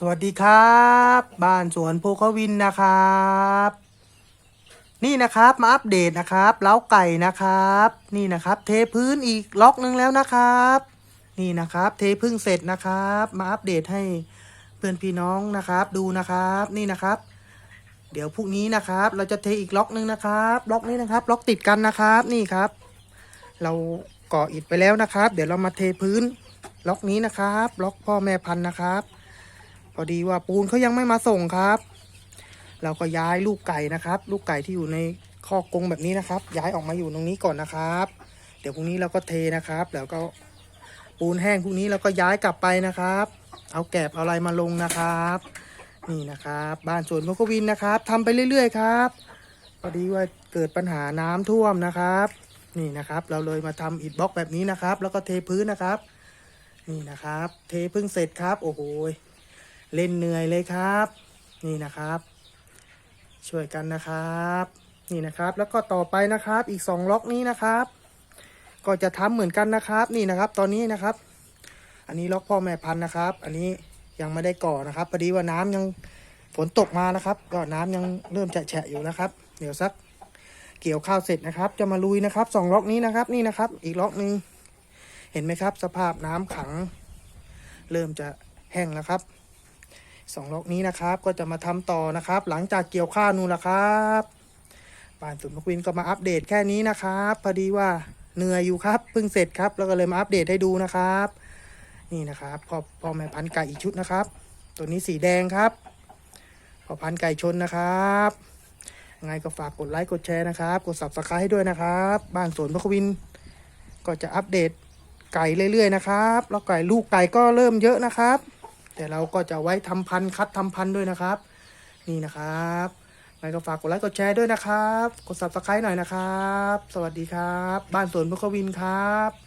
สวัสดีครับ บ้านสวนภูเขาวินนะครับ นี่นะครับมาอัปเดตนะครับเล้าไก่นะครับ นี่นะครับ เทพื้นอีกล็อกนึงแล้วนะครับ นี่นะครับ เทพึ่งเสร็จนะครับ มาอัปเดตให้เพื่อนพี่น้องนะครับ ดูนะครับ นี่นะครับ เดี๋ยวพรุ่งนี้นะครับ เราจะเทอีกล็อกนึงนะครับล็อกนี้นะครับ ล็อกติดกันนะครับนี่ครับ เราก่ออิฐไปแล้วนะครับ เดี๋ยวเรามาเทพื้นล็อกนี้นะครับ ล็อกพ่อแม่พันธุ์นะครับ พอดีว่าปูนเขายังไม่มาส่งครับ เราก็ย้ายลูกไก่นะครับ ลูกไก่ที่อยู่ในคอกกรงแบบนี้นะครับ ย้ายออกมาอยู่ตรงนี้ก่อนนะครับ เดี๋ยวพรุ่งนี้เราก็เทนะครับ แล้วก็ปูนแห้งพรุ่งนี้เราก็ย้ายกลับไปนะครับ เอาแกบเอาอะไรมาลงนะครับ นี่นะครับ บ้านสวนพกวินนะครับทำไปเรื่อยๆครับพอดีว่าเกิดปัญหาน้ำท่วมนะครับ นี่นะครับ เราเลยมาทำอิฐบล็อกแบบนี้นะครับ แล้วก็เทพื้นนะครับ นี่นะครับ เทเพิ่งเสร็จครับ โอ้โห เล่นเหนื่อยเลยครับ นี่นะครับ ช่วยกันนะครับ นี่นะครับ แล้วก็ต่อไปนะครับ อีกสองล็อกนี้นะครับ ก็จะทำเหมือนกันนะครับ นี่นะครับ ตอนนี้นะครับ อันนี้ล็อกพ่อแม่พันธุ์นะครับ อันนี้ยังไม่ได้ก่อนะครับพอดีว่าน้ำยังฝนตกมานะครับ ก็น้ำยังเริ่มจะแฉะอยู่นะครับ เดี๋ยวสักเกี่ยวข้าวเสร็จนะครับ จะมาลุยนะครับสองล็อกนี้นะครับ นี่นะครับ อีกล็อกนึงเห็นไหมครับ สภาพน้ำขัง เริ่มจะแห้งแล้วครับ สองล็อกนี้นะครับ ก็จะมาทำต่อนะครับ หลังจากเกี่ยวข้าวนู่นละครับป่านสุนทรวินก็มาอัปเดตแค่นี้นะครับพอดีว่าเหนื่อยอยู่ครับเพิ่งเสร็จครับ แล้วก็เลยมาอัปเดตให้ดูนะครับ นี่นะครับพ่อพ่อแม่พันไก่อีกชุดนะครับ ตัวนี้สีแดงครับพ่อพันไก่ชนนะครับยังไงก็ฝากกดไลค์กดแชร์นะครับ กด subscribe ให้ด้วยนะครับ บ้านสวนพกวิน ก็จะอัปเดตไก่เรื่อยๆนะครับ แล้วไก่ลูกไก่ก็เริ่มเยอะนะครับ แต่เราก็จะไว้ทำพันธุ์คัดทำพันธุ์ด้วยนะครับ นี่นะครับไงก็ฝากกดไลค์กดแชร์ด้วยนะครับ กด subscribe หน่อยนะครับ สวัสดีครับ บ้านสวนพุกวินครับ